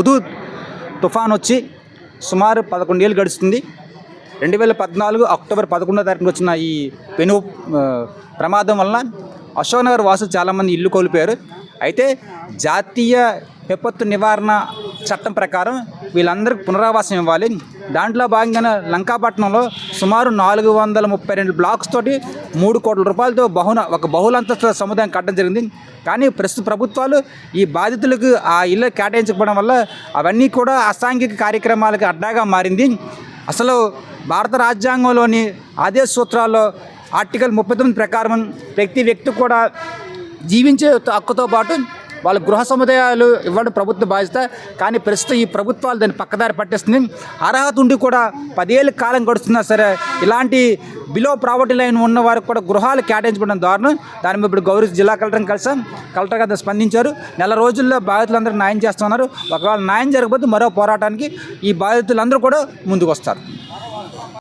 ఉదు తుఫాన్ వచ్చి సుమారు పదకొండేళ్ళు గడుస్తుంది. రెండు వేల పద్నాలుగు అక్టోబర్ పదకొండో తారీఖున వచ్చిన ఈ పెను ప్రమాదం వలన అశోక్ నగర్ వాసులు చాలామంది ఇల్లు కోల్పోయారు. అయితే జాతీయ విపత్తు నివారణ చట్టం ప్రకారం వీళ్ళందరికీ పునరావాసం ఇవ్వాలి. దాంట్లో భాగంగానే లంకాపట్నంలో సుమారు నాలుగు వందల ముప్పై రెండు బ్లాక్స్ తోటి మూడు కోట్ల రూపాయలతో బహున ఒక బహుళంతస్తుల సముదాయం కట్టడం జరిగింది. కానీ ప్రస్తుత ప్రభుత్వాలు ఈ బాధితులకు ఆ ఇల్లు కేటాయించకపోవడం వల్ల అవన్నీ కూడా అసాంఘిక కార్యక్రమాలకు అడ్డాగా మారింది. అసలు భారత రాజ్యాంగంలోని ఆదేశ సూత్రాల్లో ఆర్టికల్ ముప్పై తొమ్మిది ప్రకారం ప్రతి వ్యక్తి కూడా జీవించే హక్కుతో పాటు వాళ్ళ గృహ సముదాయాలు ఇవ్వడం ప్రభుత్వ బాధ్యత. కానీ ప్రస్తుతం ఈ ప్రభుత్వాలు దాన్ని పక్కదారి పట్టేస్తుంది. అర్హత ఉండి కూడా పదేళ్ళ కాలం గడుస్తున్నా సరే ఇలాంటి బిలో ప్రావర్టీ లైన్ ఉన్న వారికి కూడా గృహాలు కేటాయించబడిన దారుణం. దాని మీద ఇప్పుడు గౌరవ జిల్లా కలెక్టర్ని కలిసాం. కలెక్టర్ గారు స్పందించారు. నెల రోజుల్లో బాధితులందరూ న్యాయం చేస్తున్నారు. ఒకవేళ న్యాయం జరగకపోతే మరో పోరాటానికి ఈ బాధితులందరూ కూడా ముందుకు వస్తారు